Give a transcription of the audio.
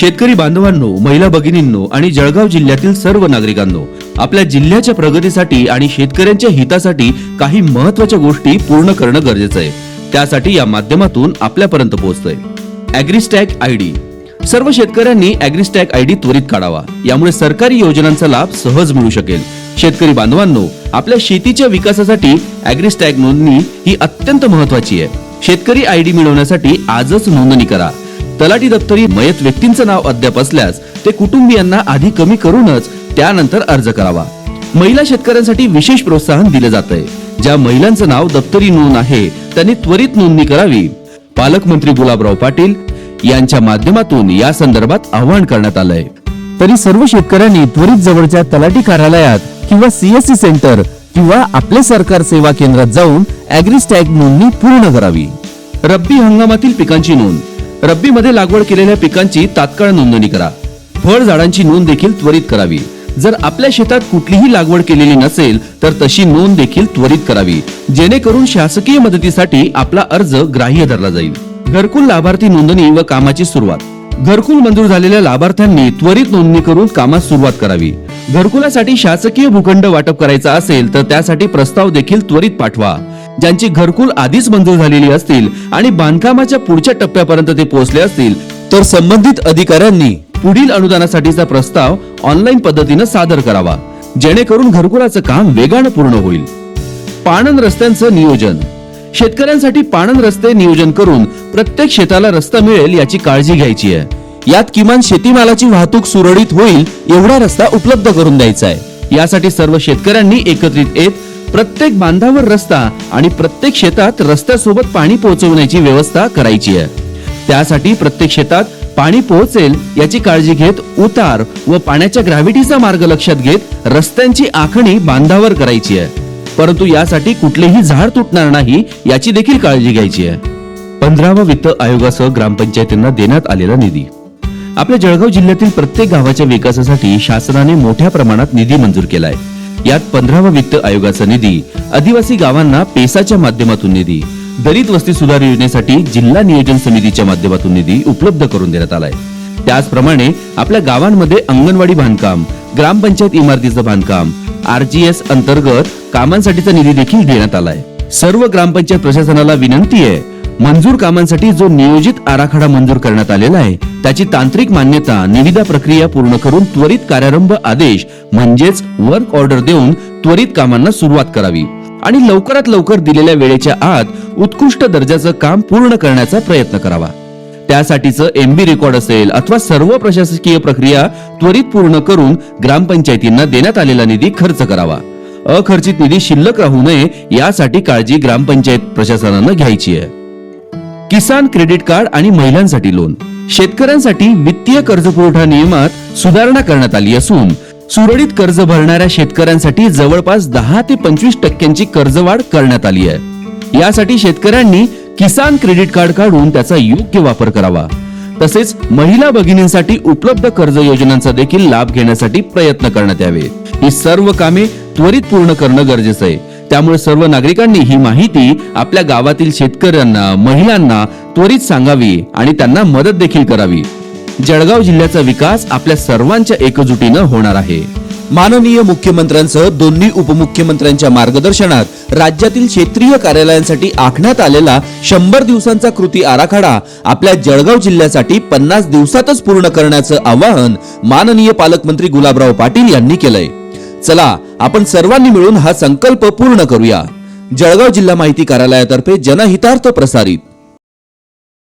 शेतकरी बांधवांनो महिला भगिनींनो आणि जळगाव जिल्ह्यातील सर्व नागरिकांनो आपल्या जिल्ह्याच्या प्रगतीसाठी आणि शेतकऱ्यांच्या हितासाठी काही महत्त्वाच्या गोष्टी पूर्ण करणं गरजेचं आहे. त्यासाठी या माध्यमातून आपल्यापर्यंत पोहोचतोय. AgriStack I D. सर्व शेतकऱ्यांनी अॅग्रिस्टॅग आय डी त्वरित काढावा. यामुळे सरकारी योजनांचा लाभ सहज मिळू शकेल. शेतकरी बांधवांनो आपल्या शेतीच्या विकासासाठी अॅग्रिस्टॅग नोंदणी ही अत्यंत महत्वाची आहे. शेतकरी आय डी मिळवण्यासाठी आजच नोंदणी करा. तलाठी दप्तरी मयत व्यक्तींचं नाव अद्याप असल्यास ते कुटुंबियांना आधी कमी करूनच त्यानंतर अर्ज करावा. महिला शेतकऱ्यांसाठी विशेष प्रोत्साहन दिलं जात आहे ज्या महिलांचं नाव दप्तरी नोंद आहे त्यांनी त्वरित नोंदणी करावी. पालकमंत्री गुलाबराव पाटील यांच्या माध्यमातून या संदर्भात आवाहन करण्यात आलंय. तरी सर्व शेतकऱ्यांनी त्वरित जवळच्या तलाठी कार्यालयात किंवा सीएससी सेंटर किंवा आपले सरकार सेवा केंद्रात जाऊन अॅग्रिस्टॅग नोंदणी पूर्ण करावी. रब्बी हंगामातील पिकांची नोंद. रब्बीमध्ये लागवड केलेल्या पिकांची तात्काळ नोंदणी करा. फळ झाडांची नोंद देखील त्वरित करावी. जर आपल्या शेतात कुठलीही लागवड केलेली नसेल तर तशी नोंद देखील त्वरित करावी. जेणेकरून शासकीय मदतीसाठी आपला अर्ज ग्राह्य धरला जाईल. घरकुल लाभार्थी नोंदणी व कामाची सुरुवात. घरकुल मंजूर झालेल्या लाभार्थ्यांनी त्वरित नोंदणी करून कामास सुरुवात करावी. घरकुलासाठी शासकीय भूखंड वाटप करायचा असेल तर त्यासाठी प्रस्ताव देखील त्वरित पाठवा. ज्यांची घरकुल आधीच मंजूर झालेली असतील आणि बांधकामाच्या पुढच्या टप्प्यापर्यंत ते पोहोचले असतील तर संबंधित अधिकाऱ्यांनी पुढील अनुदानासाठीचा प्रस्ताव ऑनलाईन पद्धतीनं सादर करावा जेणेकरून घरकुलाचं काम वेगानं पूर्ण होईल. पाणन रस्त्यांचं नियोजन. शेतकऱ्यांसाठी पाणन रस्ते नियोजन करून प्रत्येक शेताला रस्ता मिळेल याची काळजी घ्यायची आहे. यात किमान शेतीमालाची वाहतूक सुरळीत होईल एवढा रस्ता उपलब्ध करून द्यायचा आहे. यासाठी सर्व शेतकऱ्यांनी एकत्रित येत प्रत्येक बांधावर रस्ता आणि प्रत्येक शेतात रस्त्यासोबत पाणी पोहोचवण्याची व्यवस्था करायची आहे. त्यासाठी प्रत्येक शेतात पाणी पोहोचेल याची काळजी घेत उतार व पाण्याच्या ग्रॅव्हिटीचा मार्ग लक्षात घेत रस्त्यांची आखणी बांधावर करायची आहे. परंतु यासाठी कुठलेही झाड तुटणार नाही याची देखील काळजी घ्यायची आहे. पंधरावा वित्त आयोगासह ग्रामपंचायतींना देण्यात आलेला निधी. आपल्या जळगाव जिल्ह्यातील प्रत्येक गावाच्या विकासासाठी शासनाने मोठ्या प्रमाणात निधी मंजूर केला आहे यात पंधरावा वित्त आयोगाचा निधी आदिवासी गावांना पेसाच्या माध्यमातून निधी दलित वस्ती सुधार योजनेसाठी जिल्हा नियोजन समितीच्या माध्यमातून निधी उपलब्ध करून देण्यात आलाय. त्याचप्रमाणे आपल्या गावांमध्ये अंगणवाडी बांधकाम ग्रामपंचायत इमारतीचं बांधकाम आरजीएस अंतर्गत कामांसाठीचा निधी देखील देण्यात आलाय. सर्व ग्रामपंचायत प्रशासनाला विनंती आहे मंजूर कामांसाठी जो नियोजित आराखडा मंजूर करण्यात आलेला आहे त्याची तांत्रिक मान्यता निविदा प्रक्रिया पूर्ण करून त्वरित कार्यारंभ आदेश म्हणजेच वर्क ऑर्डर देऊन त्वरित कामांना सुरुवात करावी. आणि लवकरात लवकर दिलेल्या वेळेच्या आत उत्कृष्ट दर्जाचं काम पूर्ण करण्याचा प्रयत्न करावा. त्यासाठीचं एमबी रेकॉर्ड असेल अथवा सर्व प्रशासकीय प्रक्रिया त्वरित पूर्ण करून ग्रामपंचायतींना देण्यात आलेला निधी खर्च करावा. अखर्चित निधी शिल्लक राहू नये यासाठी काळजी ग्रामपंचायत प्रशासनानं घ्यायची आहे. किसान क्रेडिट कार्ड आणि महिलांसाठी लोन. शेतकऱ्यांसाठी वित्तीय कर्ज पुरवठा नियमात सुधारणा करण्यात आली असून सुरळीत कर्ज भरणाऱ्या शेतकऱ्यांसाठी जवळपास दहा ते पंचवीस टक्क्यांची कर्जवाढ करण्यात आली आहे. यासाठी शेतकऱ्यांनी किसान क्रेडिट कार्ड काढून त्याचा योग्य वापर करावा. तसेच महिला भगिनींसाठी उपलब्ध कर्ज योजनांचा देखील लाभ घेण्यासाठी प्रयत्न करण्यात यावे. ही सर्व कामे त्वरित पूर्ण करणं गरजेचं आहे. त्यामुळे सर्व नागरिकांनी ही माहिती आपल्या गावातील शेतकऱ्यांना महिलांना त्वरित सांगावी आणि त्यांना मदत देखील करावी. जळगाव जिल्ह्याचा विकास आपल्या सर्वांच्या एकजुटीनं होणार आहे. माननीय मुख्यमंत्र्यांसह दोन्ही उपमुख्यमंत्र्यांच्या मार्गदर्शनात राज्यातील क्षेत्रीय कार्यालयांसाठी आखण्यात आलेला शंभर दिवसांचा कृती आराखडा आपल्या जळगाव जिल्ह्यासाठी पन्नास दिवसातच पूर्ण करण्याचं आवाहन माननीय पालकमंत्री गुलाबराव पाटील यांनी केलंय. चला आपण सर्वांनी मिळून हा संकल्प पूर्ण करूया. जळगाव जिल्हा माहिती कार्यालयातर्फे जनहितार्थ प्रसारित.